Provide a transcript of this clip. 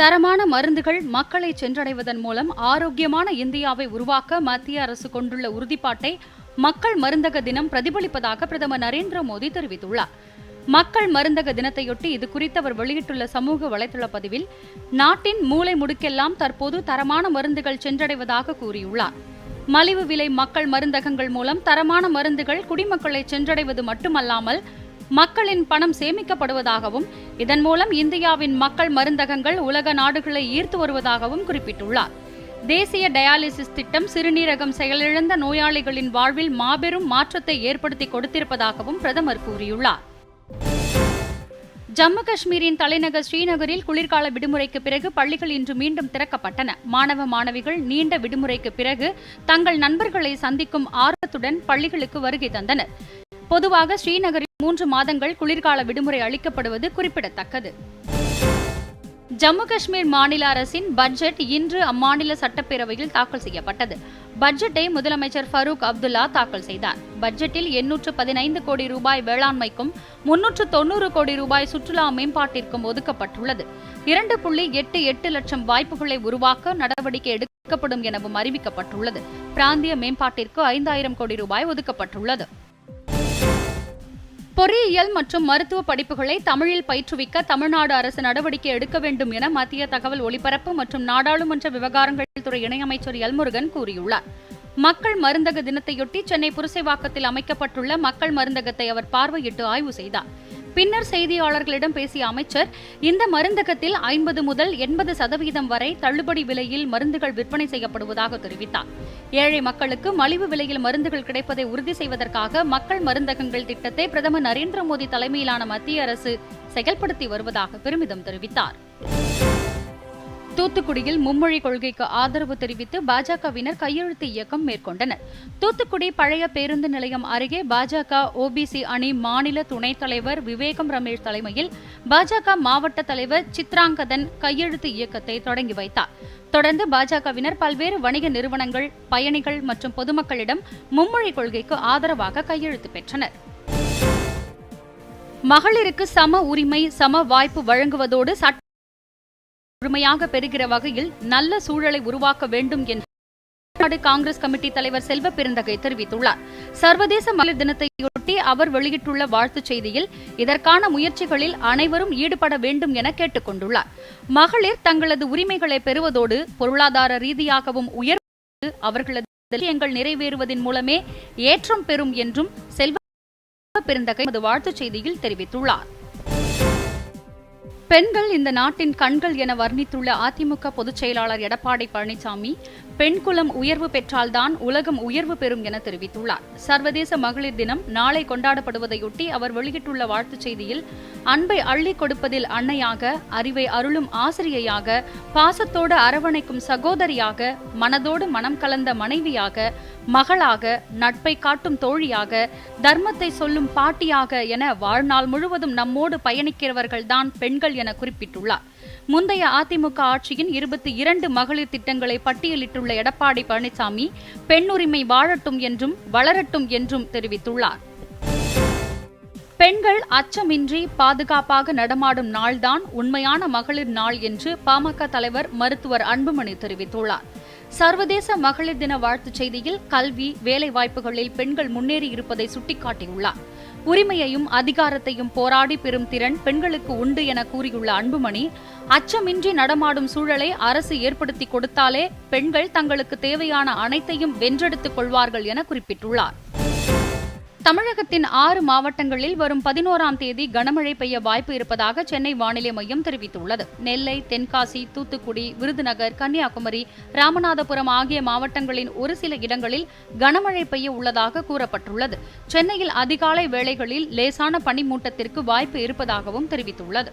தரமான மருந்துகள் மக்களை சென்றடைவதன் மூலம் ஆரோக்கியமான இந்தியாவை உருவாக்க மத்திய அரசு கொண்டுள்ள உறுதிப்பாட்டை மக்கள் மருந்தக தினம் பிரதிபலிப்பதாக பிரதமர் நரேந்திர மோடி தெரிவித்துள்ளார். மக்கள் மருந்தக தினத்தையொட்டி இது குறித்து அவர் வெளியிட்டுள்ள சமூக வலைதள பதிவில் நாட்டின் மூளை முடுக்கெல்லாம் தற்போது தரமான மருந்துகள் சென்றடைவதாக கூறியுள்ளார். மலிவு விலை மக்கள் மருந்தகங்கள் மூலம் தரமான மருந்துகள் குடிமக்களை சென்றடைவது மட்டுமல்லாமல் மக்களின் பணம் சேமிக்கப்படுவதாகவும் இதன் மூலம் இந்தியாவின் மக்கள் மருந்தகங்கள் உலக நாடுகளை ஈர்த்து வருவதாகவும் குறிப்பிட்டுள்ளார். தேசிய டயாலிசிஸ் திட்டம் சிறுநீரகம் செயலிழந்த நோயாளிகளின் வாழ்வில் மாபெரும் மாற்றத்தை ஏற்படுத்தி கொடுத்திருப்பதாகவும் பிரதமர் கூறியுள்ளார். ஜம்மு காஷ்மீரின் தலைநகர் ஸ்ரீநகரில் குளிர்கால விடுமுறைக்கு பிறகு பள்ளிகள் இன்று மீண்டும் திறக்கப்பட்டன. மாணவ மாணவிகள் நீண்ட விடுமுறைக்கு பிறகு தங்கள் நண்பர்களை சந்திக்கும் ஆர்வத்துடன் பள்ளிகளுக்கு வருகை தந்தனர். பொதுவாக ஸ்ரீநகரில் மூன்று மாதங்கள் குளிர்கால விடுமுறை அளிக்கப்படுவது குறிப்பிடத்தக்கது. ஜம்மு காஷ்மீர் மாநில அரசின் பட்ஜெட் இன்று அம்மாநில சட்டப்பேரவையில் தாக்கல் செய்யப்பட்டது. பட்ஜெட்டை முதலமைச்சர் ஃபரூக் அப்துல்லா தாக்கல் செய்தார். பட்ஜெட்டில் எண்ணூற்று பதினைந்து கோடி ரூபாய் வேளாண்மைக்கும் முன்னூற்று தொன்னூறு கோடி ரூபாய் சுற்றுலா மேம்பாட்டிற்கும் ஒதுக்கப்பட்டுள்ளது. இரண்டு புள்ளி எட்டு எட்டு லட்சம் வாய்ப்புகளை உருவாக்க நடவடிக்கை எடுக்கப்படும் எனவும் அறிவிக்கப்பட்டுள்ளது. பிராந்திய மேம்பாட்டிற்கு ஐந்தாயிரம் கோடி ரூபாய் ஒதுக்கப்பட்டுள்ளது. பொறியியல் மற்றும் மருத்துவ படிப்புகளை தமிழில் பயிற்றுவிக்க தமிழ்நாடு அரசு நடவடிக்கை எடுக்க வேண்டும் என மத்திய தகவல் ஒலிபரப்பு மற்றும் நாடாளுமன்ற விவகாரங்கள் துறை இணையமைச்சர் எல்முருகன் கூறியுள்ளார். மக்கள் மருந்தக தினத்தையொட்டி சென்னை புரசைவாக்கத்தில் அமைக்கப்பட்டுள்ள மக்கள் மருந்தகத்தை அவர் பார்வையிட்டு ஆய்வு செய்தார். பின்னர் செய்தியாளர்களிடம் பேசிய அமைச்சர் இந்த மருந்தகத்தில் ஐம்பது முதல் எண்பது சதவீதம் வரை தள்ளுபடி விலையில் மருந்துகள் விற்பனை செய்யப்படுவதாக தெரிவித்தார். ஏழை மக்களுக்கு மலிவு விலையில் மருந்துகள் கிடைப்பதை உறுதி செய்வதற்காக மக்கள் மருந்தகங்கள் திட்டத்தை பிரதமர் நரேந்திர மோடி தலைமையிலான மத்திய அரசு செயல்படுத்தி வருவதாக பெருமிதம் தெரிவித்தார். தூத்துக்குடியில் மும்மொழி கொள்கைக்கு ஆதரவு தெரிவித்து பாஜகவினர் கையெழுத்து இயக்கம் மேற்கொண்டனர். தூத்துக்குடி பழைய பேருந்து நிலையம் அருகே பாஜக ஓபிசி அணி மாநில துணைத் தலைவர் விவேகம் ரமேஷ் தலைமையில் பாஜக மாவட்ட தலைவர் சித்ராங்கதன் கையெழுத்து இயக்கத்தை தொடங்கி வைத்தார். தொடர்ந்து பாஜகவினர் பல்வேறு வணிக நிறுவனங்கள் பயணிகள் மற்றும் பொதுமக்களிடம் மும்மொழி கொள்கைக்கு ஆதரவாக கையெழுத்து பெற்றனர். மகளிருக்கு சம உரிமை சம வாய்ப்பு வழங்குவதோடு சட்ட முழுமையாக பெறுகிற வகையில் நல்ல சூழலை உருவாக்க வேண்டும் என்று தமிழ்நாடு காங்கிரஸ் கமிட்டி தலைவர் செல்வ பெருந்தகை தெரிவித்துள்ளார். சர்வதேச மகளிர் தினத்தையொட்டி அவர் வெளியிட்டுள்ள வாழ்த்துச் செய்தியில் இதற்கான முயற்சிகளில் அனைவரும் ஈடுபட வேண்டும் என கேட்டுக் கொண்டுள்ளார். மகளிர் தங்களது உரிமைகளை பெறுவதோடு பொருளாதார ரீதியாகவும் உயர்வு அவர்களது லட்சியங்கள் நிறைவேறுவதன் மூலமே ஏற்றம் பெறும் என்றும் செல்வ பெருந்தகை தமது வாழ்த்துச் செய்தியில் தெரிவித்துள்ளார். பெண்கள் இந்த நாட்டின் கண்கள் என வர்ணித்துள்ள அதிமுக பொதுச் செயலாளர் எடப்பாடி பழனிசாமி பெண் குலம் உயர்வு பெற்றால்தான் உலகம் உயர்வு பெறும் என தெரிவித்துள்ளார். சர்வதேச மகளிர் தினம் நாளை கொண்டாடப்படுவதையொட்டி அவர் வெளியிட்டுள்ள வாழ்த்துச் செய்தியில் அன்பை அள்ளி கொடுப்பதில் அன்னையாக அறிவை அருளும் ஆசிரியையாக பாசத்தோடு அரவணைக்கும் சகோதரியாக மனதோடு மனம் கலந்த மனைவியாக மகளாக நட்பை காட்டும் தோழியாக தர்மத்தை சொல்லும் பாட்டியாக என வாழ்நாள் முழுவதும் நம்மோடு பயணிக்கிறவர்கள்தான் பெண்கள் என குறிப்பிட்டுள்ளார். முந்தைய அதிமுக ஆட்சியின் இருபத்தி இரண்டு மகளிர் திட்டங்களை பட்டியலிட்டுள்ள எடப்பாடி பழனிசாமி பெண்ணுரிமை வாழட்டும் என்றும் வளரட்டும் என்றும் தெரிவித்துள்ளார். பெண்கள் அச்சமின்றி பாதுகாப்பாக நடமாடும் நாள்தான் உண்மையான மகளிர் நாள் என்று பாமக தலைவர் மருத்துவர் அன்புமணி தெரிவித்துள்ளார். சர்வதேச மகளிர் தின வாழ்த்துச் செய்தியில் கல்வி வேலை வாய்ப்புகளில் பெண்கள் முன்னேறி இருப்பதை சுட்டிக்காட்டியுள்ளார். உரிமையையும் அதிகாரத்தையும் போராடி பெறும் திறன் பெண்களுக்கு உண்டு என கூறியுள்ள அன்புமணி அச்சமின்றி நடமாடும் சூழலை அரசு ஏற்படுத்தி கொடுத்தாலே பெண்கள் தங்களுக்கு தேவையான அனைத்தையும் வென்றெடுத்துக் கொள்வார்கள் என குறிப்பிட்டுள்ளார். தமிழகத்தின் ஆறு மாவட்டங்களில் வரும் பதினோராம் தேதி கனமழை பெய்ய வாய்ப்பு இருப்பதாக சென்னை வானிலை மையம் தெரிவித்துள்ளது. நெல்லை தென்காசி தூத்துக்குடி விருதுநகர் கன்னியாகுமரி ராமநாதபுரம் ஆகிய மாவட்டங்களின் ஒரு சில இடங்களில் கனமழை பெய்ய உள்ளதாக கூறப்பட்டுள்ளது. சென்னையில் அதிகாலை வேளைகளில் லேசான பனிமூட்டத்திற்கு வாய்ப்பு இருப்பதாகவும் தெரிவித்துள்ளது.